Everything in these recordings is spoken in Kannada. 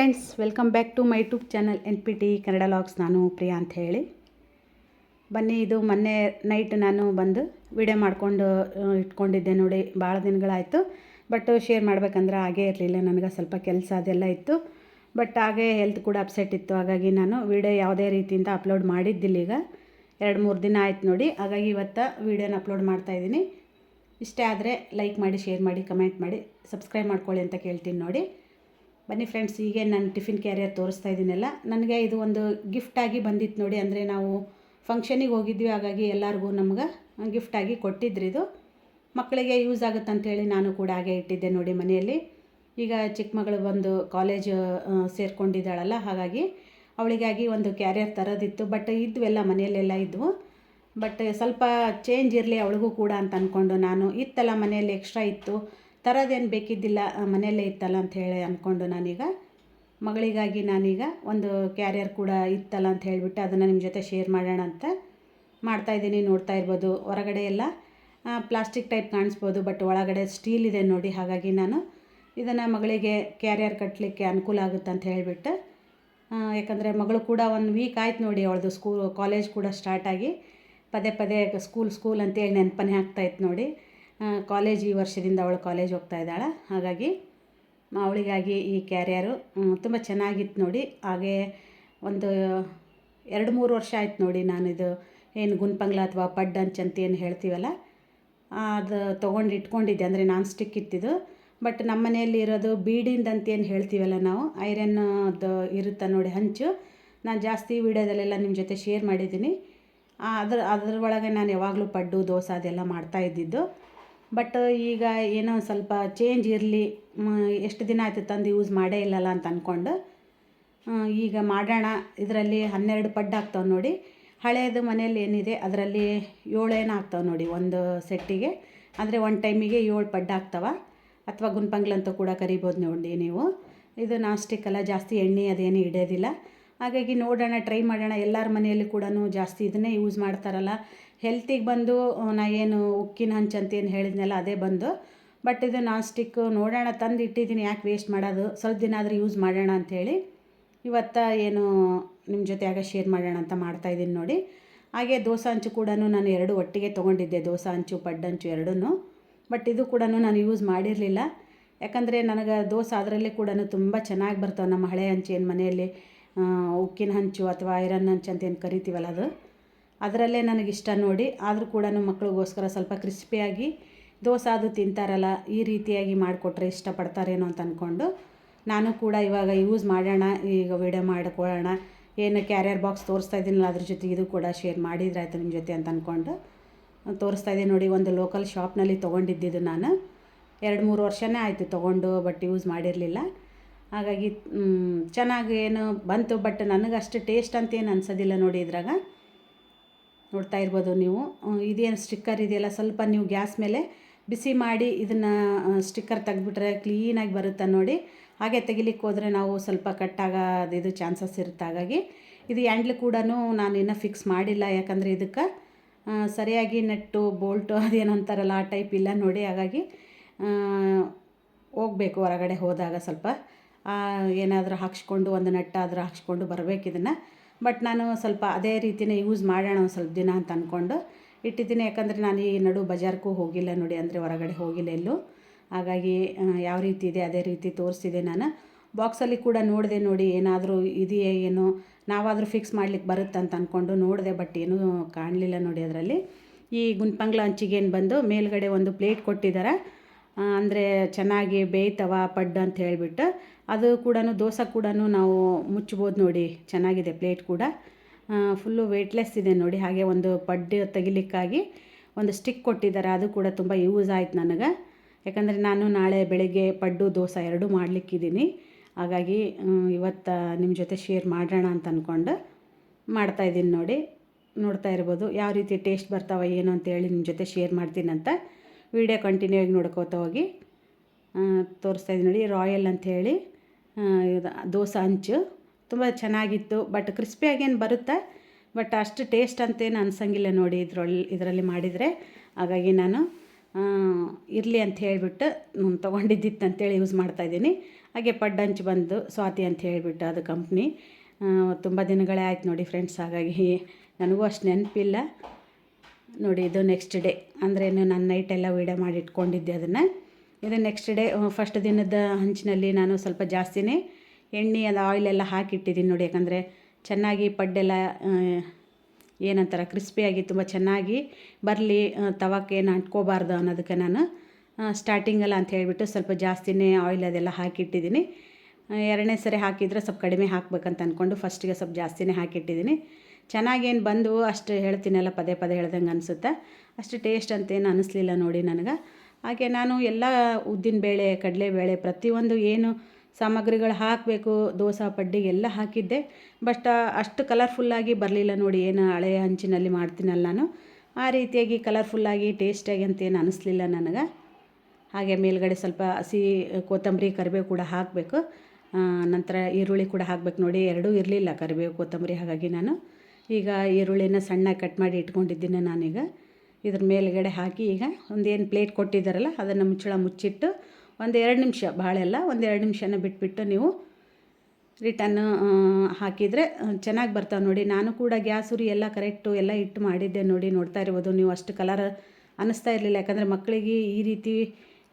Friends welcome back to my YouTube channel N P T Kannada logs ನಾನು ಪ್ರಿಯಾ ಅಂತ ಹೇಳಿ. ಬನ್ನಿ, ಇದು ಮೊನ್ನೆ ನೈಟ್ ನಾನು ಬಂದು ವಿಡಿಯೋ ಮಾಡಿಕೊಂಡು ಇಟ್ಕೊಂಡಿದ್ದೆ ನೋಡಿ ಭಾಳ ದಿನಗಳಾಯಿತು. ಬಟ್ ಶೇರ್ ಮಾಡ್ಬೇಕಂದ್ರೆ ಹಾಗೇ ಇರಲಿಲ್ಲ, ನನಗೆ ಸ್ವಲ್ಪ ಕೆಲಸ ಅದೆಲ್ಲ ಇತ್ತು. ಬಟ್ ಹಾಗೆ ಹೆಲ್ತ್ ಕೂಡ ಅಪ್ಸೆಟ್ ಇತ್ತು. ಹಾಗಾಗಿ ನಾನು ವಿಡಿಯೋ ಯಾವುದೇ ರೀತಿಯಿಂದ ಅಪ್ಲೋಡ್ ಮಾಡಿದ್ದಿಲ್ಲ ಈಗ. ಎರಡು ಮೂರು ದಿನ ಆಯ್ತು ನೋಡಿ, ಹಾಗಾಗಿ ಇವತ್ತು ವೀಡಿಯೋನ ಅಪ್ಲೋಡ್ ಮಾಡ್ತಾಯಿದ್ದೀನಿ ಇಷ್ಟೇ ಆದರೆ ಲೈಕ್ ಮಾಡಿ ಶೇರ್ ಮಾಡಿ ಕಮೆಂಟ್ ಮಾಡಿ ಸಬ್ಸ್ಕ್ರೈಬ್ ಮಾಡ್ಕೊಳ್ಳಿ ಅಂತ ಕೇಳ್ತೀನಿ ನೋಡಿ. ಬನ್ನಿ ಫ್ರೆಂಡ್ಸ್ ಹೀಗೆ ನಾನು ಟಿಫಿನ್ ಕ್ಯಾರಿಯರ್ ತೋರಿಸ್ತಾ ಇದ್ದೀನಲ್ಲ ನನಗೆ ಇದು ಒಂದು ಗಿಫ್ಟಾಗಿ ಬಂದಿತ್ತು ನೋಡಿ, ಅಂದರೆ ನಾವು ಫಂಕ್ಷನಿಗೆ ಹೋಗಿದ್ವಿ, ಹಾಗಾಗಿ ಎಲ್ಲರಿಗೂ ನಮ್ಗೆ ಗಿಫ್ಟಾಗಿ ಕೊಟ್ಟಿದ್ರು ಇದು. ಮಕ್ಕಳಿಗೆ ಯೂಸ್ ಆಗುತ್ತೆ ಅಂಥೇಳಿ ನಾನು ಕೂಡ ಹಾಗೆ ಇಟ್ಟಿದ್ದೆ ನೋಡಿ ಮನೆಯಲ್ಲಿ. ಈಗ ಚಿಕ್ಕ ಮಗಳು ಬಂದು ಕಾಲೇಜ್ ಸೇರ್ಕೊಂಡಿದ್ದಾಳಲ್ಲ, ಹಾಗಾಗಿ ಅವಳಿಗಾಗಿ ಒಂದು ಕ್ಯಾರಿಯರ್ ತರೋದಿತ್ತು ಬಟ್ ಇದ್ವೆಲ್ಲ ಮನೆಯಲ್ಲೆಲ್ಲ ಇದ್ವು. ಬಟ್ ಸ್ವಲ್ಪ ಚೇಂಜ್ ಇರಲಿ ಅವಳಿಗೂ ಕೂಡ ಅಂತ ಅಂದ್ಕೊಂಡು ನಾನು, ಇತ್ತಲ್ಲ ಮನೆಯಲ್ಲಿ ಎಕ್ಸ್ಟ್ರಾ ಇತ್ತು. ತರೋದೇನು ಬೇಕಿದ್ದಿಲ್ಲ ಮನೆಯಲ್ಲೇ ಇತ್ತಲ್ಲ ಅಂತ ಹೇಳಿ ಅಂದ್ಕೊಂಡು ನಾನೀಗ, ಮಗಳಿಗಾಗಿ ನಾನೀಗ ಒಂದು ಕ್ಯಾರಿಯರ್ ಕೂಡ ಇತ್ತಲ್ಲ ಅಂತ ಹೇಳಿಬಿಟ್ಟು ಅದನ್ನು ನಿಮ್ಮ ಜೊತೆ ಶೇರ್ ಮಾಡೋಣ ಅಂತ ಮಾಡ್ತಾಯಿದ್ದೀನಿ ನೋಡ್ತಾ ಇರ್ಬೋದು. ಹೊರಗಡೆ ಎಲ್ಲ ಪ್ಲಾಸ್ಟಿಕ್ ಟೈಪ್ ಕಾಣಿಸ್ಬೋದು ಬಟ್ ಒಳಗಡೆ ಸ್ಟೀಲ್ ಇದೆ ನೋಡಿ, ಹಾಗಾಗಿ ನಾನು ಇದನ್ನು ಮಗಳಿಗೆ ಕ್ಯಾರಿಯರ್ ಕಟ್ಟಲಿಕ್ಕೆ ಅನುಕೂಲ ಆಗುತ್ತೆ ಅಂತ ಹೇಳಿಬಿಟ್ಟು ಯಾಕಂದರೆ ಮಗಳು ಕೂಡ ಒಂದು ವೀಕ್ ಆಯ್ತು ನೋಡಿ ಅವಳದು ಸ್ಕೂಲ್ ಕಾಲೇಜ್ ಕೂಡ ಸ್ಟಾರ್ಟ್ ಆಗಿ ಪದೇ ಪದೇ ಸ್ಕೂಲ್ ಸ್ಕೂಲ್ ಅಂತೇಳಿ ನೆನಪನೇ ಆಗ್ತಾಯಿತ್ತು ನೋಡಿ. ಕಾಲೇಜ್ ಈ ವರ್ಷದಿಂದ ಅವಳು ಕಾಲೇಜ್ ಹೋಗ್ತಾ ಇದ್ದಾಳೆ. ಹಾಗಾಗಿ ಅವಳಿಗಾಗಿ ಈ ಕ್ಯಾರಿಯರು ತುಂಬ ಚೆನ್ನಾಗಿತ್ತು ನೋಡಿ. ಹಾಗೆ ಒಂದು ಎರಡು ಮೂರು ವರ್ಷ ಆಯ್ತು ನೋಡಿ ನಾನಿದು ಏನು ಗುನ್ಪಂಗ್ಲ ಅಥವಾ ಪಡ್ ಅಂತ ಏನು ಹೇಳ್ತೀವಲ್ಲ, ಅದು ತೊಗೊಂಡು ಇಟ್ಕೊಂಡಿದ್ದೆ. ಅಂದರೆ ನಾನ್ ಸ್ಟಿಕ್ ಇತ್ತಿದ್ದು ಬಟ್ ನಮ್ಮ ಮನೆಯಲ್ಲಿ ಇರೋದು ಬೀಡಿಂದ ಅಂತ ಏನು ಹೇಳ್ತೀವಲ್ಲ ನಾವು ಐರನ್ ಅದು ಇರುತ್ತೆ ನೋಡಿ ಹಂಚು. ನಾನು ಜಾಸ್ತಿ ವೀಡಿಯೋದಲ್ಲೆಲ್ಲ ನಿಮ್ಮ ಜೊತೆ ಶೇರ್ ಮಾಡಿದ್ದೀನಿ. ಅದ್ರ ಅದ್ರ ಒಳಗೆ ನಾನು ಯಾವಾಗಲೂ ಪಡ್ಡು, ದೋಸೆ ಅದೆಲ್ಲ ಮಾಡ್ತಾ ಇದ್ದಿದ್ದು. ಬಟ್ ಈಗ ಏನೋ ಸ್ವಲ್ಪ ಚೇಂಜ್ ಇರಲಿ ಎಷ್ಟು ದಿನ ಆಯ್ತು ತಂದು ಯೂಸ್ ಮಾಡೇ ಇಲ್ಲಲ್ಲ ಅಂತ ಅಂದ್ಕೊಂಡು ಈಗ ಮಾಡೋಣ. ಇದರಲ್ಲಿ ಹನ್ನೆರಡು ಪಡ್ಡು ಆಗ್ತಾವೆ ನೋಡಿ. ಹಳೆಯದು ಮನೇಲಿ ಏನಿದೆ, ಅದರಲ್ಲಿ ಏಳೇನು ಆಗ್ತಾವೆ ನೋಡಿ ಒಂದು ಸೆಟ್ಟಿಗೆ. ಅಂದರೆ ಒಂದು ಟೈಮಿಗೆ ಏಳು ಪಡ್ಡು ಆಗ್ತಾವೆ. ಅಥವಾ ಗುನ್ಪಂಗ್ಲ್ ಅಂತ ಕೂಡ ಕರಿಬೋದು ನೋಡಿ ನೀವು. ಇದು ನಾಸ್ಟಿಕ್ ಸ್ಟಿಕ್ ಅಲ್ಲ, ಜಾಸ್ತಿ ಎಣ್ಣೆ ಅದೇನು ಇಡೋದಿಲ್ಲ ಹಾಗಾಗಿ ನೋಡೋಣ ಟ್ರೈ ಮಾಡೋಣ. ಎಲ್ಲರ ಮನೆಯಲ್ಲಿ ಕೂಡ ಜಾಸ್ತಿ ಇದನ್ನೇ ಯೂಸ್ ಮಾಡ್ತಾರಲ್ಲ. ಹೆಲ್ತಿಗೆ ಬಂದು ನಾ ಏನು ಉಕ್ಕಿನ ಹಂಚು ಅಂತ ಏನು ಹೇಳಿದ್ನಲ್ಲ, ಅದೇ ಬಂದು. ಬಟ್ ಇದು ನಾನ್ ಸ್ಟಿಕ್ಕು ನೋಡೋಣ, ತಂದು ಇಟ್ಟಿದ್ದೀನಿ ಯಾಕೆ ವೇಸ್ಟ್ ಮಾಡೋದು? ಸ್ವಲ್ಪ ದಿನ ಆದರೂ ಯೂಸ್ ಮಾಡೋಣ ಅಂಥೇಳಿ ಇವತ್ತ ಏನು ನಿಮ್ಮ ಜೊತೆ ಆಗ ಶೇರ್ ಮಾಡೋಣ ಅಂತ ಮಾಡ್ತಾಯಿದ್ದೀನಿ ನೋಡಿ. ಹಾಗೆ ದೋಸೆ ಹಂಚು ಕೂಡ ನಾನು ಎರಡು ಒಟ್ಟಿಗೆ ತೊಗೊಂಡಿದ್ದೆ, ದೋಸೆ ಹಂಚು ಪಡ್ಡಂಚು ಎರಡೂ ಬಟ್ ಇದು ಕೂಡ ನಾನು ಯೂಸ್ ಮಾಡಿರಲಿಲ್ಲ. ಯಾಕಂದರೆ ನನಗೆ ದೋಸೆ ಅದರಲ್ಲೇ ಕೂಡ ತುಂಬ ಚೆನ್ನಾಗಿ ಬರ್ತಾವೆ, ನಮ್ಮ ಹಳೆ ಹಂಚು ಏನು ಮನೆಯಲ್ಲಿ ಉಕ್ಕಿನ ಹಂಚು ಅಥವಾ ಐರನ್ ಹಂಚು ಅಂತ ಏನು ಕರಿತೀವಲ್ಲ ಅದು. ಅದರಲ್ಲೇ ನನಗಿಷ್ಟ ನೋಡಿ, ಆದರೂ ಕೂಡ ಮಕ್ಕಳಿಗೋಸ್ಕರ ಸ್ವಲ್ಪ ಕ್ರಿಸ್ಪಿಯಾಗಿ ದೋಸೆ ಅದು ತಿಂತಾರಲ್ಲ, ಈ ರೀತಿಯಾಗಿ ಮಾಡಿಕೊಟ್ರೆ ಇಷ್ಟಪಡ್ತಾರೇನೋ ಅಂತ ಅಂದ್ಕೊಂಡು ನಾನು ಕೂಡ ಇವಾಗ ಯೂಸ್ ಮಾಡೋಣ, ಈಗ ವಿಡಿಯೋ ಮಾಡ್ಕೊಳ್ಳೋಣ. ಏನು ಕ್ಯಾರಿಯರ್ ಬಾಕ್ಸ್ ತೋರಿಸ್ತಾ ಇದ್ದೀನಲ್ಲ, ಅದ್ರ ಜೊತೆ ಇದು ಕೂಡ ಶೇರ್ ಮಾಡಿದ್ರಾಯ್ತು ನಿಮ್ಮ ಜೊತೆ ಅಂತ ಅಂದ್ಕೊಂಡು ತೋರಿಸ್ತಾ ಇದ್ದೀನಿ ನೋಡಿ, ಒಂದು ಲೋಕಲ್ ಶಾಪ್ನಲ್ಲಿ ತೊಗೊಂಡಿದ್ದಿದ್ದು ನಾನು. ಎರಡು ಮೂರು ವರ್ಷನೇ ಆಯಿತು ತೊಗೊಂಡು, ಬಟ್ ಯೂಸ್ ಮಾಡಿರಲಿಲ್ಲ. ಹಾಗಾಗಿ ಚೆನ್ನಾಗಿ ಏನು ಬಂತು, ಬಟ್ ನನಗಷ್ಟು ಟೇಸ್ಟ್ ಅಂತ ಏನು ಅನ್ಸೋದಿಲ್ಲ ನೋಡಿ ಇದ್ರಾಗ. ನೋಡ್ತಾ ಇರ್ಬೋದು ನೀವು. ಇದೇನು ಸ್ಟಿಕ್ಕರ್ ಇದೆಯಲ್ಲ, ಸ್ವಲ್ಪ ನೀವು ಗ್ಯಾಸ್ ಮೇಲೆ ಬಿಸಿ ಮಾಡಿ ಇದನ್ನು ಸ್ಟಿಕ್ಕರ್ ತೆಗೆದ್ಬಿಟ್ರೆ ಕ್ಲೀನಾಗಿ ಬರುತ್ತೆ ನೋಡಿ. ಹಾಗೆ ತೆಗಿಲಿಕ್ಕೆ ಹೋದರೆ ನಾವು ಸ್ವಲ್ಪ ಕಟ್ಟಾಗೋದು ಇದು ಚಾನ್ಸಸ್ ಇರುತ್ತೆ. ಹಾಗಾಗಿ ಇದು ಹ್ಯಾಂಡ್ಲ್ ಕೂಡ ನಾನು ಇನ್ನೂ ಫಿಕ್ಸ್ ಮಾಡಿಲ್ಲ, ಯಾಕಂದರೆ ಇದಕ್ಕೆ ಸರಿಯಾಗಿ ನೆಟ್ಟು ಬೋಲ್ಟು ಅದೇನೋ ಅಂತಾರಲ್ಲ, ಆ ಟೈಪ್ ಇಲ್ಲ ನೋಡಿ. ಹಾಗಾಗಿ ಹೋಗಬೇಕು ಹೊರಗಡೆ ಹೋದಾಗ ಸ್ವಲ್ಪ. ಏನಾದರೂ ಹಾಕ್ಸ್ಕೊಂಡು, ಒಂದು ನೆಟ್ಟಾದರೂ ಹಾಕ್ಸ್ಕೊಂಡು ಬರಬೇಕು ಇದನ್ನು. ಬಟ್ ನಾನು ಸ್ವಲ್ಪ ಅದೇ ರೀತಿನೇ ಯೂಸ್ ಮಾಡೋಣ ಒಂದು ಸ್ವಲ್ಪ ದಿನ ಅಂತ ಅಂದ್ಕೊಂಡು ಇಟ್ಟಿದ್ದೀನಿ. ಯಾಕಂದರೆ ನಾನು ಈ ನಡು ಬಜಾರ್ಗೂ ಹೋಗಿಲ್ಲ ನೋಡಿ, ಅಂದರೆ ಹೊರಗಡೆ ಹೋಗಿಲ್ಲ ಎಲ್ಲೂ. ಹಾಗಾಗಿ ಯಾವ ರೀತಿ ಇದೆ, ಅದೇ ರೀತಿ ತೋರಿಸಿದೆ ನಾನು. ಬಾಕ್ಸಲ್ಲಿ ಕೂಡ ನೋಡಿದೆ ನೋಡಿ, ಏನಾದರೂ ಇದೆಯೇ, ಏನು, ನಾವಾದರೂ ಫಿಕ್ಸ್ ಮಾಡ್ಲಿಕ್ಕೆ ಬರುತ್ತೆ ಅಂತ ಅಂದ್ಕೊಂಡು ನೋಡಿದೆ, ಬಟ್ ಏನೂ ಕಾಣಲಿಲ್ಲ ನೋಡಿ ಅದರಲ್ಲಿ. ಈ ಗುಂಪಂಗ್ಲ ಹಂಚಿಗೇನು ಬಂದು ಮೇಲ್ಗಡೆ ಒಂದು ಪ್ಲೇಟ್ ಕೊಟ್ಟಿದ್ದಾರೆ. ಅಂದರೆ ಚೆನ್ನಾಗಿ ಬೇಯ್ತವ ಪಡ್ ಅಂತ ಹೇಳಿಬಿಟ್ಟು ಅದು ಕೂಡ ದೋಸೆ ಕೂಡ ನಾವು ಮುಚ್ಬೋದು ನೋಡಿ, ಚೆನ್ನಾಗಿದೆ ಪ್ಲೇಟ್ ಕೂಡ. ಫುಲ್ಲು ವೇಟ್ಲೆಸ್ ಇದೆ ನೋಡಿ, ಹಾಗೆ ಒಂದು ಪಡ್ಡು ತೆಗಿಲಿಕ್ಕಾಗಿ ಒಂದು ಸ್ಟಿಕ್ ಕೊಟ್ಟಿದ್ದಾರೆ, ಅದು ಕೂಡ ತುಂಬ ಯೂಸ್ ಆಯಿತು ನನಗೆ. ಯಾಕಂದರೆ ನಾನು ನಾಳೆ ಬೆಳಗ್ಗೆ ಪಡ್ಡು, ದೋಸೆ ಎರಡೂ ಮಾಡಲಿಕ್ಕಿದ್ದೀನಿ. ಹಾಗಾಗಿ ಇವತ್ತು ನಿಮ್ಮ ಜೊತೆ ಶೇರ್ ಮಾಡೋಣ ಅಂತ ಅಂದ್ಕೊಂಡು ಮಾಡ್ತಾಯಿದ್ದೀನಿ ನೋಡಿ. ನೋಡ್ತಾ ಇರ್ಬೋದು, ಯಾವ ರೀತಿ ಟೇಸ್ಟ್ ಬರ್ತಾವ ಏನು ಅಂತೇಳಿ ನಿಮ್ಮ ಜೊತೆ ಶೇರ್ ಮಾಡ್ತೀನಂತ. ವಿಡಿಯೋ ಕಂಟಿನ್ಯೂ ಆಗಿ ನೋಡ್ಕೋತ ಹೋಗಿ ತೋರಿಸ್ತಾ ಇದ್ದೀನಿ ನೋಡಿ, ರಾಯಲ್ ಅಂಥೇಳಿ ದೋಸೆ ಹಂಚು ತುಂಬ ಚೆನ್ನಾಗಿತ್ತು, ಬಟ್ ಕ್ರಿಸ್ಪಿಯಾಗೇನು ಬರುತ್ತೆ, ಬಟ್ ಅಷ್ಟು ಟೇಸ್ಟ್ ಅಂತೇನು ಅನ್ಸಂಗಿಲ್ಲ ನೋಡಿ ಇದರಲ್ಲಿ ಇದರಲ್ಲಿ ಮಾಡಿದರೆ. ಹಾಗಾಗಿ ನಾನು ಇರಲಿ ಅಂತ ಹೇಳಿಬಿಟ್ಟು ತೊಗೊಂಡಿದ್ದಿತ್ತು ಅಂತೇಳಿ ಯೂಸ್ ಮಾಡ್ತಾಯಿದ್ದೀನಿ ಹಾಗೆ ಪಡ್ಡಂಚು ಬಂದು ಸ್ವಾತಿ ಅಂತ ಹೇಳಿಬಿಟ್ಟು ಅದು ಕಂಪ್ನಿ ತುಂಬ ದಿನಗಳೇ ಆಯ್ತು ನೋಡಿ ಫ್ರೆಂಡ್ಸ್ ಹಾಗಾಗಿ ನನಗೂ ಅಷ್ಟು ನೆನಪಿಲ್ಲ. ನೋಡಿ, ಇದು ನೆಕ್ಸ್ಟ್ ಡೇ ಅಂದ್ರೇನು ನಾನು ನೈಟೆಲ್ಲ ವೀಡಿಯೋ ಮಾಡಿ ಇಟ್ಕೊಂಡಿದ್ದೆ ಅದನ್ನು. ಇದು ನೆಕ್ಸ್ಟ್ ಡೇ ಫಸ್ಟ್ ದಿನದ ಹಂಚಿನಲ್ಲಿ ನಾನು ಸ್ವಲ್ಪ ಜಾಸ್ತಿನೇ ಎಣ್ಣೆ ಅದು ಆಯಿಲೆಲ್ಲ ಹಾಕಿಟ್ಟಿದ್ದೀನಿ ನೋಡಿ. ಯಾಕಂದರೆ ಚೆನ್ನಾಗಿ ಪಡ್ಡೆಲ್ಲ ಏನಂತಾರೆ ಕ್ರಿಸ್ಪಿಯಾಗಿ ತುಂಬ ಚೆನ್ನಾಗಿ ಬರಲಿ ತವಕ್ಕೆ ಏನು ಅಂಟ್ಕೋಬಾರ್ದು ಅನ್ನೋದಕ್ಕೆ ನಾನು ಸ್ಟಾರ್ಟಿಂಗಲ್ಲ ಅಂತ ಹೇಳಿಬಿಟ್ಟು ಸ್ವಲ್ಪ ಜಾಸ್ತಿನೇ ಆಯಿಲ್ ಅದೆಲ್ಲ ಹಾಕಿಟ್ಟಿದ್ದೀನಿ. ಎರಡನೇ ಸರಿ ಹಾಕಿದರೆ ಸ್ವಲ್ಪ ಕಡಿಮೆ ಹಾಕ್ಬೇಕಂತ ಅಂದ್ಕೊಂಡು ಫಸ್ಟಿಗೆ ಸ್ವಲ್ಪ ಜಾಸ್ತಿನೇ ಹಾಕಿಟ್ಟಿದ್ದೀನಿ. ಚೆನ್ನಾಗೇನು ಬಂದು ಅಷ್ಟು ಹೇಳ್ತೀನಲ್ಲ, ಪದೇ ಪದೇ ಹೇಳ್ದಂಗೆ ಅನಿಸುತ್ತೆ. ಅಷ್ಟು ಟೇಸ್ಟ್ ಅಂತೇನು ಅನಿಸ್ಲಿಲ್ಲ ನೋಡಿ ನನಗೆ. ಹಾಗೆ ನಾನು ಎಲ್ಲ ಕಡಲೆ ಕಡಲೆಬೇಳೆ ಪ್ರತಿಯೊಂದು ಏನು ಸಾಮಗ್ರಿಗಳು ಹಾಕಬೇಕು, ದೋಸೆ ಪಡ್ಡಿಗೆ ಎಲ್ಲ ಹಾಕಿದ್ದೆ. ಬಟ್ ಅಷ್ಟು ಕಲರ್ಫುಲ್ಲಾಗಿ ಬರಲಿಲ್ಲ ನೋಡಿ, ಏನು ಹಳೆಯ ಹಂಚಿನಲ್ಲಿ ಮಾಡ್ತೀನಲ್ಲ ನಾನು. ಆ ರೀತಿಯಾಗಿ ಕಲರ್ಫುಲ್ಲಾಗಿ ಟೇಸ್ಟಾಗಿ ಅಂತೇನು ಅನಿಸ್ಲಿಲ್ಲ ನನಗೆ. ಹಾಗೆ ಮೇಲ್ಗಡೆ ಸ್ವಲ್ಪ ಹಸಿ ಕೊತ್ತಂಬರಿ, ಕರಿಬೇವು ಕೂಡ ಹಾಕಬೇಕು. ನಂತರ ಈರುಳ್ಳಿ ಕೂಡ ಹಾಕ್ಬೇಕು ನೋಡಿ, ಎರಡೂ ಇರಲಿಲ್ಲ ಕರಿಬೇವು, ಕೊತ್ತಂಬರಿ ಹಾಗಾಗಿ ನಾನು. ಈಗ ಈರುಳ್ಳಿನ ಸಣ್ಣ ಕಟ್ ಮಾಡಿ ಇಟ್ಕೊಂಡಿದ್ದೀನಿ ನಾನೀಗ. ಇದ್ರ ಮೇಲ್ಗಡೆ ಹಾಕಿ ಈಗ ಒಂದೇನು ಪ್ಲೇಟ್ ಕೊಟ್ಟಿದ್ದಾರಲ್ಲ ಅದನ್ನು ಮುಚ್ಚಳ ಮುಚ್ಚಿಟ್ಟು ಒಂದು ಎರಡು ನಿಮಿಷ ಭಾಳೆಲ್ಲ ಒಂದು ಎರಡು ನಿಮಿಷನ ಬಿಟ್ಬಿಟ್ಟು ನೀವು ರಿಟರ್ನ್ ಹಾಕಿದರೆ ಚೆನ್ನಾಗಿ ಬರ್ತಾವೆ ನೋಡಿ. ನಾನು ಕೂಡ ಗ್ಯಾಸ್, ಉರಿ ಎಲ್ಲ ಕರೆಕ್ಟು ಎಲ್ಲ ಇಟ್ಟು ಮಾಡಿದ್ದೆ ನೋಡಿ, ನೋಡ್ತಾ ಇರ್ಬೋದು. ನೀವು ಅಷ್ಟು ಕಲರ್ ಅನ್ನಿಸ್ತಾ ಇರಲಿಲ್ಲ. ಯಾಕಂದರೆ ಮಕ್ಕಳಿಗೆ ಈ ರೀತಿ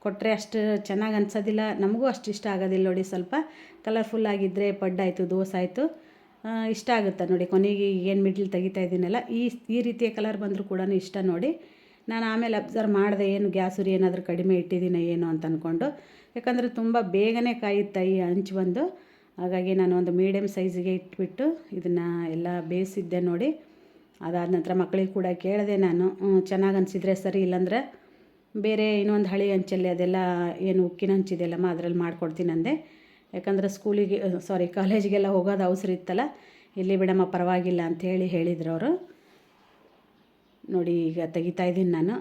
ಕೊಟ್ಟರೆ ಅಷ್ಟು ಚೆನ್ನಾಗಿ ಅನ್ಸೋದಿಲ್ಲ. ನಮಗೂ ಅಷ್ಟು ಇಷ್ಟ ಆಗೋದಿಲ್ಲ ನೋಡಿ. ಸ್ವಲ್ಪ ಕಲರ್ಫುಲ್ ಆಗಿದ್ದರೆ ಪಡ್ಡಾಯಿತು ದೋಸೆ ಆಯಿತು ಇಷ್ಟ ಆಗುತ್ತೆ ನೋಡಿ, ಕೊನೆಗೆ ಏನು ಮಿಡ್ಲ್ ತೆಗಿತಾ ಇದ್ದೀನಲ್ಲ ಈ ಈ ರೀತಿಯ ಕಲರ್ ಬಂದರೂ ಕೂಡ ಇಷ್ಟ ನೋಡಿ. ನಾನು ಆಮೇಲೆ ಅಬ್ಸರ್ವ್ ಮಾಡಿದೆ, ಏನು ಗ್ಯಾಸ್ ಉರಿ ಏನಾದರೂ ಕಡಿಮೆ ಇಟ್ಟಿದ್ದೀನಿ ಏನು ಅಂತ ಅಂದ್ಕೊಂಡು ಯಾಕಂದರೆ ತುಂಬ ಬೇಗನೆ ಕಾಯುತ್ತೆ ಈ ಹಂಚು ಬಂದು. ಹಾಗಾಗಿ ನಾನು ಒಂದು ಮೀಡಿಯಮ್ ಸೈಜಿಗೆ ಇಟ್ಬಿಟ್ಟು ಇದನ್ನು ಎಲ್ಲ ಬೇಯಿಸಿದ್ದೆ ನೋಡಿ. ಅದಾದ ನಂತರ ಮಕ್ಕಳಿಗೆ ಕೂಡ ಕೇಳಿದೆ ನಾನು ಚೆನ್ನಾಗಿ ಅನಿಸಿದ್ರೆ ಸರಿ, ಇಲ್ಲಾಂದರೆ ಬೇರೆ ಇನ್ನೊಂದು ಹಳಿ ಹಂಚಲ್ಲಿ ಅದೆಲ್ಲ ಏನು ಉಕ್ಕಿನ ಹಂಚಿದೆಯಲ್ಲಮ್ಮ ಅದರಲ್ಲಿ ಮಾಡಿಕೊಡ್ತೀನಿ ಅಂದೆ ಯಾಕಂದರೆ ಸ್ಕೂಲಿಗೆ ಸಾರಿ ಕಾಲೇಜಿಗೆಲ್ಲ ಹೋಗೋದು ಅವಸರ ಇತ್ತಲ್ಲ, ಇಲ್ಲಿ ಬಿಡಮ್ಮ ಪರವಾಗಿಲ್ಲ ಅಂಥೇಳಿ ಹೇಳಿದ್ರು ಅವರು. ನೋಡಿ, ಈಗ ತೆಗಿತಾ ಇದ್ದೀನಿ ನಾನು.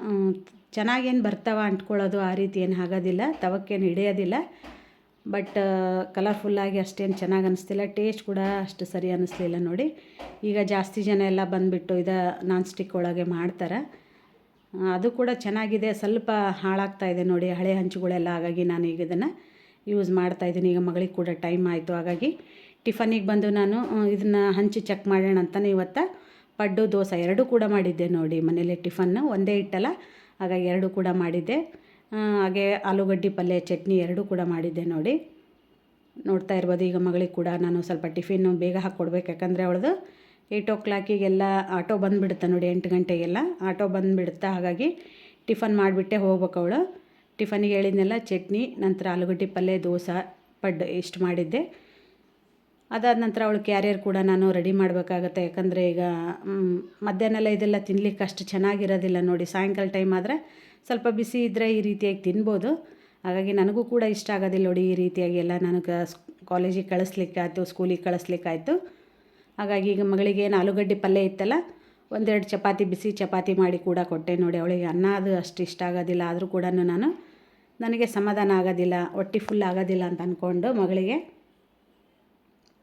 ಚೆನ್ನಾಗೇನು ಬರ್ತಾವ ಅಂಟ್ಕೊಳ್ಳೋದು ಆ ರೀತಿ ಏನು ಆಗೋದಿಲ್ಲ, ತವಕ್ಕೇನು ಹಿಡಿಯೋದಿಲ್ಲ, ಬಟ್ ಕಲರ್ಫುಲ್ಲಾಗಿ ಅಷ್ಟೇನು ಚೆನ್ನಾಗಿ ಅನಿಸ್ತಿಲ್ಲ ಟೇಸ್ಟ್ ಕೂಡ ಅಷ್ಟು ಸರಿ ಅನ್ನಿಸ್ಲಿಲ್ಲ ನೋಡಿ. ಈಗ ಜಾಸ್ತಿ ಜನ ಎಲ್ಲ ಬಂದುಬಿಟ್ಟು ಇದು ನಾನ್ ಸ್ಟಿಕ್ ಒಳಗೆ ಮಾಡ್ತಾರೆ. ಅದು ಕೂಡ ಚೆನ್ನಾಗಿದೆ, ಸ್ವಲ್ಪ ಹಾಳಾಗ್ತಾ ಇದೆ ನೋಡಿ, ಹಳೆ ಹಂಚುಗಳೆಲ್ಲ ಹಾಗಾಗಿ ನಾನು ಈಗ ಇದನ್ನು ಯೂಸ್ ಮಾಡ್ತಾ ಇದ್ದೀನಿ. ಈಗ ಮಗಳಿಗೆ ಕೂಡ ಟೈಮ್ ಆಯಿತು. ಹಾಗಾಗಿ ಟಿಫನಿಗೆ ಬಂದು ನಾನು ಇದನ್ನು ಹಂಚಿ ಚೆಕ್ ಮಾಡೋಣ ಅಂತಲೇ ಇವತ್ತು. ಪಡ್ಡು, ದೋಸೆ ಎರಡೂ ಕೂಡ ಮಾಡಿದ್ದೆ ನೋಡಿ ಮನೇಲಿ ಟಿಫನ್ನು ಒಂದೇ ಇಟ್ಟಲ್ಲ ಹಾಗಾಗಿ ಎರಡೂ ಕೂಡ ಮಾಡಿದ್ದೆ. ಹಾಗೆ ಆಲೂಗಡ್ಡೆ ಪಲ್ಯ, ಚಟ್ನಿ ಎರಡೂ ಕೂಡ ಮಾಡಿದ್ದೆ ನೋಡಿ. ನೋಡ್ತಾ ಇರ್ಬೋದು ಈಗ ಮಗಳಿಗೆ ಕೂಡ ನಾನು ಸ್ವಲ್ಪ ಟಿಫಿನ್ನು ಬೇಗ ಹಾಕ್ಕೊಡ್ಬೇಕು. ಯಾಕಂದರೆ ಅವಳದು ಏಯ್ಟ್ ಓ ಕ್ಲಾಕಿಗೆಲ್ಲ ಆಟೋ ಬಂದುಬಿಡುತ್ತೆ ನೋಡಿ, ಎಂಟು ಗಂಟೆಗೆಲ್ಲ. ಆಟೋ ಬಂದುಬಿಡುತ್ತೆ. ಹಾಗಾಗಿ ಟಿಫನ್ ಮಾಡಿಬಿಟ್ಟೆ ಹೋಗ್ಬೇಕು ಅವಳು. ಟಿಫನಿಗೆ ಹೇಳಿದ್ನೆಲ್ಲ, ಚಟ್ನಿ, ನಂತರ ಆಲೂಗಡ್ಡೆ ಪಲ್ಯ ದೋಸೆ ಪಡ್ ಇಷ್ಟು ಮಾಡಿದ್ದೆ. ಅದಾದ ನಂತರ ಅವಳು ಕ್ಯಾರಿಯರ್ ಕೂಡ ನಾನು ರೆಡಿ ಮಾಡಬೇಕಾಗತ್ತೆ. ಯಾಕಂದರೆ ಈಗ ಮಧ್ಯಾಹ್ನ ಇದೆಲ್ಲ ತಿನ್ಲಿಕ್ಕೆ ಅಷ್ಟು ಚೆನ್ನಾಗಿರೋದಿಲ್ಲ ನೋಡಿ. ಸಾಯಂಕಾಲ ಟೈಮ್ ಆದರೆ ಸ್ವಲ್ಪ ಬಿಸಿ ಇದ್ದರೆ ಈ ರೀತಿಯಾಗಿ ತಿನ್ಬೋದು. ಹಾಗಾಗಿ ನನಗೂ ಕೂಡ ಇಷ್ಟ ಆಗೋದಿಲ್ಲ ನೋಡಿ ಈ ರೀತಿಯಾಗಿ ಎಲ್ಲ ನನಗೆ ಕಾಲೇಜಿಗೆ ಕಳಿಸ್ಲಿಕ್ಕೆ ಆಯಿತು, ಸ್ಕೂಲಿಗೆ ಕಳಿಸ್ಲಿಕ್ಕಾಯ್ತು ಹಾಗಾಗಿ ಈಗ ಮಗಳಿಗೆ ಏನು ಆಲೂಗಡ್ಡೆ ಪಲ್ಯ ಇತ್ತಲ್ಲ, ಒಂದೆರಡು ಚಪಾತಿ, ಬಿಸಿ ಚಪಾತಿ ಮಾಡಿ ಕೂಡ ಕೊಟ್ಟೆ ನೋಡಿ. ಅವಳಿಗೆ ಅನ್ನ ಅದು ಅಷ್ಟು ಇಷ್ಟ ಆಗೋದಿಲ್ಲ. ಆದರೂ ಕೂಡ ನಾನು ನನಗೆ ಸಮಾಧಾನ ಆಗೋದಿಲ್ಲ, ಹೊಟ್ಟೆ ಫುಲ್ ಆಗೋದಿಲ್ಲ ಅಂತ ಅಂದ್ಕೊಂಡು ಮಗಳಿಗೆ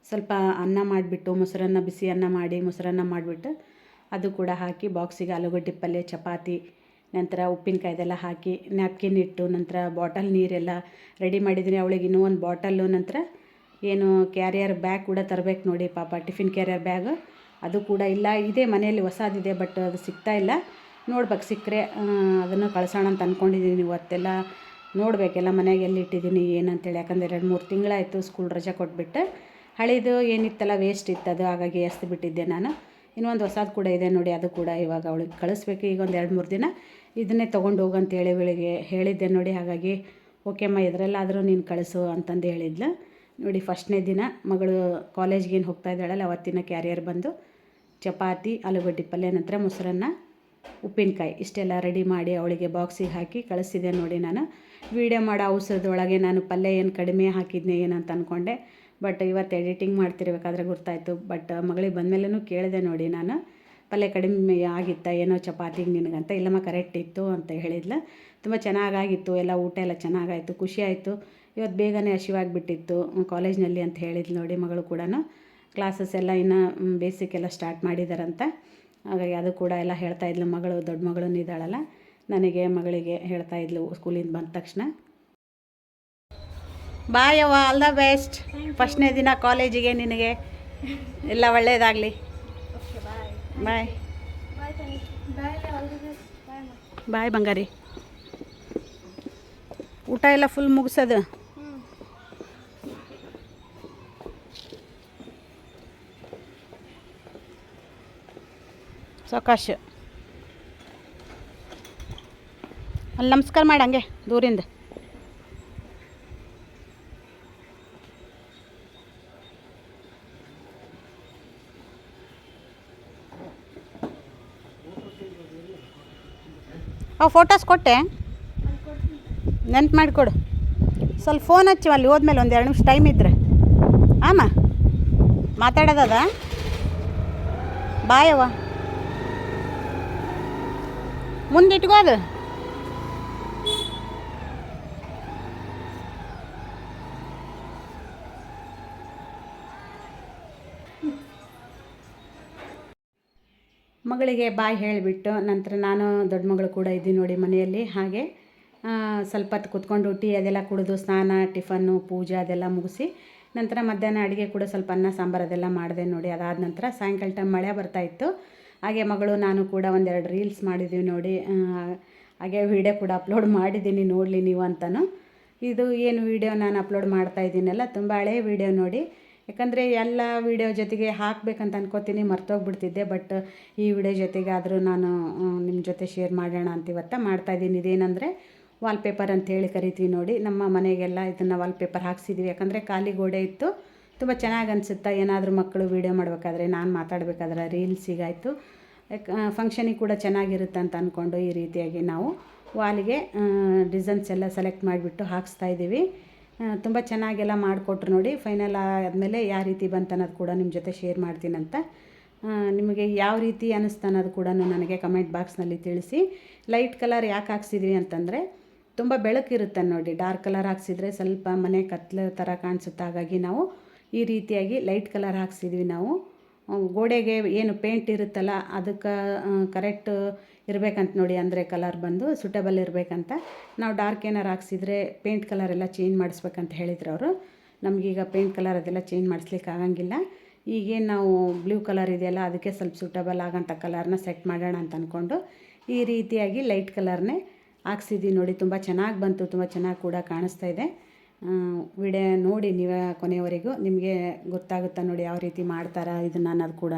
ಸ್ವಲ್ಪ ಅನ್ನ ಮಾಡಿಬಿಟ್ಟು, ಮೊಸರನ್ನ ಬಿಸಿ ಅನ್ನ ಮಾಡಿ, ಮೊಸರನ್ನ ಮಾಡಿಬಿಟ್ಟು ಅದು ಕೂಡ ಹಾಕಿ ಬಾಕ್ಸಿಗೆ ಆಲೂಗಡ್ಡೆ ಪಲ್ಯ ಚಪಾತಿ, ನಂತರ ಉಪ್ಪಿನಕಾಯ್ದೆಲ್ಲ ಹಾಕಿ ನ್ಯಾಪ್ಕಿನ್ ಇಟ್ಟು, ನಂತರ ಬಾಟಲ್ ನೀರೆಲ್ಲ ರೆಡಿ ಮಾಡಿದ್ದೀನಿ. ಅವಳಿಗೆ ಇನ್ನೂ ಒಂದು ಬಾಟಲ್ಲು ನಂತರ ಏನು ಕ್ಯಾರಿಯರ್ ಬ್ಯಾಗ್ ಕೂಡ ತರಬೇಕು ನೋಡಿ ಪಾಪ ಟಿಫಿನ್ ಕ್ಯಾರಿಯರ್ ಬ್ಯಾಗ್ ಅದು ಕೂಡ ಇಲ್ಲ, ಇದೆ ಮನೆಯಲ್ಲಿ ಹೊಸದಿದೆ ಬಟ್ ಅದು ಸಿಗ್ತಾ ಇಲ್ಲ. ನೋಡ್ಬೇಕು, ಸಿಕ್ಕರೆ ಅದನ್ನು ಕಳ್ಸೋಣ ಅಂತ ಅಂದ್ಕೊಂಡಿದ್ದೀನಿ ಇವತ್ತೆಲ್ಲ ನೋಡಬೇಕೆಲ್ಲ, ಮನೆಗೆ ಎಲ್ಲಿ ಇಟ್ಟಿದ್ದೀನಿ ಏನಂತೇಳಿ ಯಾಕಂದರೆ ಎರಡು ಮೂರು ತಿಂಗಳಾಯಿತು ಸ್ಕೂಲ್ ರಜೆ ಕೊಟ್ಬಿಟ್ಟು. ಹಳೇದು ಏನಿತ್ತಲ್ಲ ವೇಸ್ಟ್ ಇತ್ತು ಅದು ಹಾಗಾಗಿ ಎಸ್ದು ಬಿಟ್ಟಿದ್ದೆ ನಾನು. ಇನ್ನೊಂದು ಹೊಸದು ಕೂಡ ಇದೆ ನೋಡಿ, ಅದು ಕೂಡ ಇವಾಗ ಅವಳಿಗೆ ಕಳಿಸ್ಬೇಕು. ಈಗ ಒಂದು ಎರಡು ಮೂರು ದಿನ ಇದನ್ನೇ ತೊಗೊಂಡು ಹೋಗು ಅಂತೇಳಿ ಇವಳಿಗೆ ಹೇಳಿದ್ದೆ ನೋಡಿ. ಹಾಗಾಗಿ ಓಕೆ ಅಮ್ಮ ಇದರಲ್ಲಾದರೂ ನೀನು ಕಳಿಸು ಅಂತಂದು ಹೇಳಿದ್ಲು. ನೋಡಿ, ಫಸ್ಟ್ನೇ ದಿನ ಮಗಳು ಕಾಲೇಜ್ಗೇನು ಹೋಗ್ತಾ ಇದ್ದಾಳಲ್ಲ, ಅವತ್ತಿನ ಕ್ಯಾರಿಯರ್ ಬಂದು, ಚಪಾತಿ, ಆಲೂಗಡ್ಡೆ ಪಲ್ಯ, ನಂತರ ಮೊಸರನ್ನ ಉಪ್ಪಿನಕಾಯಿ ಇಷ್ಟೆಲ್ಲ ರೆಡಿ ಮಾಡಿ ಅವಳಿಗೆ ಬಾಕ್ಸಿಗೆ ಹಾಕಿ ಕಳಿಸಿದೆ ನೋಡಿ ನಾನು. ವೀಡಿಯೋ ಮಾಡೋ ಅವಸರದೊಳಗೆ ನಾನು ಪಲ್ಯ ಏನು ಕಡಿಮೆ ಹಾಕಿದ್ನೆ ಏನಂತ ಅಂದ್ಕೊಂಡೆ ಬಟ್ ಇವತ್ತು ಎಡಿಟಿಂಗ್ ಮಾಡ್ತಿರ್ಬೇಕಾದ್ರೆ ಗೊತ್ತಾಯಿತು ಬಟ್ ಮಗಳಿಗೆ ಬಂದಮೇಲೂ ಕೇಳಿದೆ ನೋಡಿ ನಾನು. ಪಲ್ಯ ಕಡಿಮೆ ಆಗಿತ್ತ ಏನೋ ಚಪಾತಿಗೆ ನಿನಗಂತ ಇಲ್ಲಮ್ಮ ಕರೆಕ್ಟ್ ಇತ್ತು ಅಂತ ಹೇಳಿದ್ಲು. ತುಂಬ ಚೆನ್ನಾಗಾಗಿತ್ತು. ಎಲ್ಲ ಊಟ ಎಲ್ಲ ಚೆನ್ನಾಗಾಯಿತು. ಖುಷಿ ಆಯಿತು. ಇವತ್ತು ಬೇಗನೆ ಹಸಿವಾಗಿಬಿಟ್ಟಿತ್ತು. ಕಾಲೇಜ್ನಲ್ಲಿ ಅಂತ ಹೇಳಿದ್ಲು ನೋಡಿ ಮಗಳು ಕೂಡ ಕ್ಲಾಸಸ್ ಎಲ್ಲ ಇನ್ನೂ ಬೇಸಿಕ್ ಎಲ್ಲ ಸ್ಟಾರ್ಟ್ ಮಾಡಿದಾರಂತ. ಹಾಗಾಗಿ ಅದು ಕೂಡ ಎಲ್ಲ ಹೇಳ್ತಾ ಇದ್ಲು ಮಗಳು, ದೊಡ್ಡ ಮಗಳು ಇದ್ದಾಳಲ್ಲ ನನಗೆ ಮಗಳಿಗೆ ಹೇಳ್ತಾ ಇದ್ಲು ಸ್ಕೂಲಿಂದ ಬಂದ ತಕ್ಷಣ. ಬಾಯ್ ಅವ್ವ ಆಲ್ ದ ಬೆಸ್ಟ್ ಫಸ್ಟ್ನೇ ದಿನ ಕಾಲೇಜಿಗೆ ನಿನಗೆ. ಎಲ್ಲ ಒಳ್ಳೆಯದಾಗಲಿ ಬಾಯ್ ಬಾಯ್ ಬಂಗಾರಿ. ಊಟ ಎಲ್ಲ ಫುಲ್ ಮುಗಿಸೋದು. ಸಾವಕಾಶ ಅಲ್ಲಿ ನಮಸ್ಕಾರ ಮಾಡಿ ಹಂಗೆ, ದೂರಿಂದ. ಅವು ಫೋಟೋಸ್ ಕೊಟ್ಟೆ? ನೆನ್ಪು ಮಾಡಿಕೊಡು ಸ್ವಲ್ಪ ಫೋನ್ ಹಚ್ಚಿ, ಅಲ್ಲಿ ಹೋದ್ಮೇಲೆ ಒಂದು ಎರಡು ನಿಮಿಷ ಟೈಮ್ ಇದ್ರೆ. ಆಮ, ಮಾತಾಡೋದದ? ಬಾಯವ್ವ. ಮುಂದೆ ಇಟ್ಕೋ ಅದು. ಮಗಳಿಗೆ ಬಾಯ್ ಹೇಳಿಬಿಟ್ಟು ನಂತರ ನಾನು ದೊಡ್ಡ ಮಗಳು ಕೂಡ ಇದ್ದೀನಿ ನೋಡಿ ಮನೆಯಲ್ಲಿ. ಹಾಗೆ ಸ್ವಲ್ಪ ಹೊತ್ತು ಕುತ್ಕೊಂಡು ಟೀ ಅದೆಲ್ಲ ಕುಡಿದು ಸ್ನಾನ ಟಿಫನ್ನು ಪೂಜೆ ಅದೆಲ್ಲ ಮುಗಿಸಿ ನಂತರ ಮಧ್ಯಾಹ್ನ ಅಡುಗೆ ಕೂಡ ಸ್ವಲ್ಪ ಅನ್ನ, ಸಾಂಬಾರು ಅದೆಲ್ಲ ಮಾಡಿದೆ ನೋಡಿ. ಅದಾದ ನಂತರ ಸಾಯಂಕಾಲ ಟೈಮ್ ಮಳೆ ಬರ್ತಾ ಇತ್ತು. ಹಾಗೆ ಮಗಳು, ನಾನು ಕೂಡ ಒಂದೆರಡು ರೀಲ್ಸ್ ಮಾಡಿದ್ದೀವಿ ನೋಡಿ. ಹಾಗೆ ವಿಡಿಯೋ ಕೂಡ ಅಪ್ಲೋಡ್ ಮಾಡಿದ್ದೀನಿ ನೋಡಲಿ ನೀವು ಅಂತಲೂ ಇದು ಏನು ವಿಡಿಯೋ ನಾನು ಅಪ್ಲೋಡ್ ಮಾಡ್ತಾ ಇದ್ದೀನಲ್ಲ, ತುಂಬ ಹಳೆಯ ವಿಡಿಯೋ ನೋಡಿ. ಯಾಕಂದರೆ ಎಲ್ಲ ವಿಡಿಯೋ ಜೊತೆಗೆ ಹಾಕಬೇಕಂತ ಅನ್ಕೋತೀನಿ, ಮರ್ತೋಗ್ಬಿಡ್ತಿದ್ದೆ. ಬಟ್ ಈ ವಿಡಿಯೋ ಜೊತೆಗೆ ಆದರೂ ನಾನು ನಿಮ್ಮ ಜೊತೆ ಶೇರ್ ಮಾಡೋಣ ಅಂತ ಇವತ್ತ ಮಾಡ್ತಾಯಿದ್ದೀನಿ ಇದೇನಂದರೆ ವಾಲ್ಪೇಪರ್ ಅಂತೇಳಿ ಕರಿತೀವಿ ನೋಡಿ. ನಮ್ಮ ಮನೆಗೆಲ್ಲ ಇದನ್ನು ವಾಲ್ಪೇಪರ್ ಹಾಕ್ಸಿದ್ದೀವಿ ಯಾಕಂದರೆ ಖಾಲಿ ಗೋಡೆ ಇತ್ತು. ತುಂಬ ಚೆನ್ನಾಗಿ ಅನಿಸುತ್ತಾ? ಏನಾದರೂ ಮಕ್ಕಳು ವೀಡಿಯೋ ಮಾಡಬೇಕಾದ್ರೆ ನಾನು ಮಾತಾಡಬೇಕಾದ್ರೆ ರೀಲ್ಸಿಗಾಯಿತು ಫಂಕ್ಷನಿಗೆ ಕೂಡ ಚೆನ್ನಾಗಿರುತ್ತೆ ಅಂತ ಅಂದ್ಕೊಂಡು ಈ ರೀತಿಯಾಗಿ ನಾವು ವಾಲಿಗೆ ಡಿಸೈನ್ಸ್ ಎಲ್ಲ ಸೆಲೆಕ್ಟ್ ಮಾಡಿಬಿಟ್ಟು ಹಾಕ್ಸ್ತಾ ಇದ್ದೀವಿ. ತುಂಬ ಚೆನ್ನಾಗೆಲ್ಲ ಮಾಡಿಕೊಟ್ರು ನೋಡಿ. ಫೈನಲ್ ಆದಮೇಲೆ ಯಾವ ರೀತಿ ಬಂತು ಅನ್ನೋದು ಕೂಡ ನಿಮ್ಮ ಜೊತೆ ಶೇರ್ ಮಾಡ್ತೀನಂತ ನಿಮಗೆ ಯಾವ ರೀತಿ ಅನ್ನಿಸ್ತು ಅನ್ನೋದು ಕೂಡ ನನಗೆ ಕಮೆಂಟ್ ಬಾಕ್ಸ್ನಲ್ಲಿ ತಿಳಿಸಿ. ಲೈಟ್ ಕಲರ್ ಯಾಕೆ ಹಾಕ್ಸಿದ್ವಿ ಅಂತಂದರೆ ತುಂಬ ಬೆಳಕಿರುತ್ತೆ ನೋಡಿ. ಡಾರ್ಕ್ ಕಲರ್ ಹಾಕ್ಸಿದ್ರೆ ಸ್ವಲ್ಪ ಮನೆ ಕತ್ಲ ಥರ ಕಾಣಿಸುತ್ತೆ ಹಾಗಾಗಿ ನಾವು ಈ ರೀತಿಯಾಗಿ ಲೈಟ್ ಕಲರ್ ಹಾಕ್ಸಿದ್ವಿ ನಾವು. ಗೋಡೆಗೆ ಏನು ಪೇಂಟ್ ಇರುತ್ತಲ್ಲ ಅದಕ್ಕೆ ಕರೆಕ್ಟ್ ಇರಬೇಕಂತ ನೋಡಿ ಅಂದರೆ ಕಲರ್ ಬಂದು ಸೂಟಬಲ್ ಇರಬೇಕಂತ. ನಾವು ಡಾರ್ಕ್ ಏನಾರು ಹಾಕ್ಸಿದ್ರೆ ಪೇಂಟ್ ಕಲರ್ ಎಲ್ಲ ಚೇಂಜ್ ಮಾಡಿಸ್ಬೇಕಂತ ಹೇಳಿದ್ರು ಅವರು. ನಮಗೀಗ ಪೇಂಟ್ ಕಲರ್ ಅದೆಲ್ಲ ಚೇಂಜ್ ಮಾಡಿಸ್ಲಿಕ್ಕೆ ಆಗಂಗಿಲ್ಲ. ಈಗೇನು ನಾವು ಬ್ಲೂ ಕಲರ್ ಇದೆಯಲ್ಲ ಅದಕ್ಕೆ ಸ್ವಲ್ಪ ಸೂಟಬಲ್ ಆಗೋಂಥ ಕಲರ್ನ ಸೆಟ್ ಮಾಡೋಣ ಅಂತ ಅಂದ್ಕೊಂಡು ಈ ರೀತಿಯಾಗಿ ಲೈಟ್ ಕಲರ್ನೇ ಹಾಕ್ಸಿದ್ದೀವಿ ನೋಡಿ. ತುಂಬ ಚೆನ್ನಾಗಿ ಬಂತು, ತುಂಬ ಚೆನ್ನಾಗಿ ಕೂಡ ಕಾಣಿಸ್ತಾ ಇದೆ. ವಿಡಿಯೋ ನೋಡಿ ನೀವು ಕೊನೆಯವರೆಗೂ ನಿಮಗೆ ಗೊತ್ತಾಗುತ್ತೆ ನೋಡಿ ಯಾವ ರೀತಿ ಮಾಡ್ತಾರೆ ಇದನ್ನು ಅನ್ನೋದು ಕೂಡ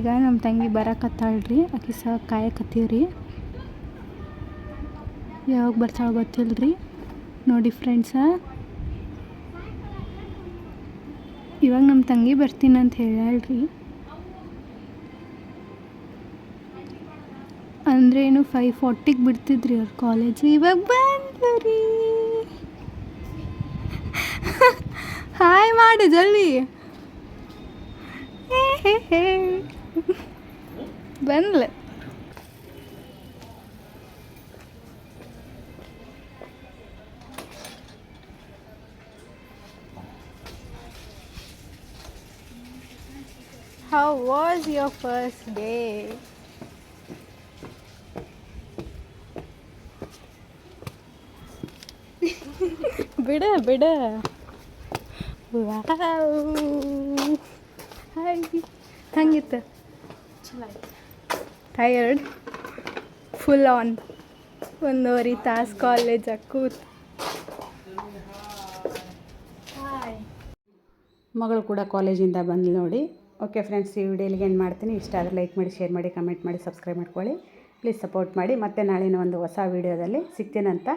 ಈಗ ನಮ್ಮ ತಂಗಿ ಬರಕತ್ತಾಳ್ರಿ ಆಕೆ ಸಹ ಕಾಯಕತ್ತೀವ್ರಿ ಯಾವಾಗ ಬರ್ತಾಳ ಗೊತ್ತಿಲ್ಲ ರೀ ನೋಡಿ ಫ್ರೆಂಡ್ಸ ಇವಾಗ ನಮ್ಮ ತಂಗಿ ಬರ್ತೀನಿ ಅಂತ ಹೇಳ್ಯಾಳ್ರಿ. ಅಂದ್ರೆ ಏನು ಫೈವ್ ಫಾರ್ಟಿಗೆ ಬಿಡ್ತಿದ್ರಿ ಅವ್ರ ಕಾಲೇಜ್ ಇವಾಗ ಬಂದ್ಲು ಹಾಯ್ ಮಾಡಿದಲ್ಲಿ ಜಲ್ದಿ. Hey hey. ಬಂದ್ಲೆ. How was your first day ಬಿಡ ಬಿಡ. ಹಂಗಿತ್ತು. ಟಯರ್ಡ್ ಫುಲ್ ಆನ್ ಒಂದೂವರೆ ತಾಸು ಕಾಲೇಜಾಗ ಕೂತ್. ಹಾಯ್ ಮಗಳು ಕೂಡ ಕಾಲೇಜಿಂದ ಬಂದು ನೋಡಿ. ಓಕೆ ಫ್ರೆಂಡ್ಸ್ ಈ ವಿಡಿಯೋ ಏನು ಮಾಡ್ತೀನಿ. ಇಷ್ಟ ಆದರೆ ಲೈಕ್ ಮಾಡಿ ಶೇರ್ ಮಾಡಿ ಕಮೆಂಟ್ ಮಾಡಿ ಸಬ್ಸ್ಕ್ರೈಬ್ ಮಾಡ್ಕೊಳ್ಳಿ. ಪ್ಲೀಸ್ ಸಪೋರ್ಟ್ ಮಾಡಿ. ಮತ್ತೆ ನಾಳಿನ ಒಂದು ಹೊಸ ವೀಡಿಯೋದಲ್ಲಿ ಸಿಗ್ತೀನಂತ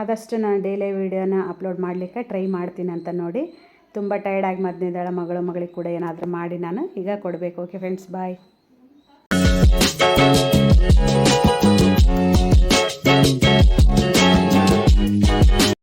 ಆದಷ್ಟು ನಾನು ಡೈಲಿ ವೀಡಿಯೋನ ಅಪ್ಲೋಡ್ ಮಾಡಲಿಕ್ಕೆ ಟ್ರೈ ಮಾಡ್ತೀನಿ ಅಂತ ನೋಡಿ. ತುಂಬ ಟೈರ್ಡಾಗಿ ಮದ್ನಿದ್ದಾಳ ಮಗಳು. ಮಗಳಿಗೆ ಕೂಡ ಏನಾದರೂ ಮಾಡಿ ನಾನು. ಈಗ ಕೊಡಬೇಕು. Okay friends bye Thank you.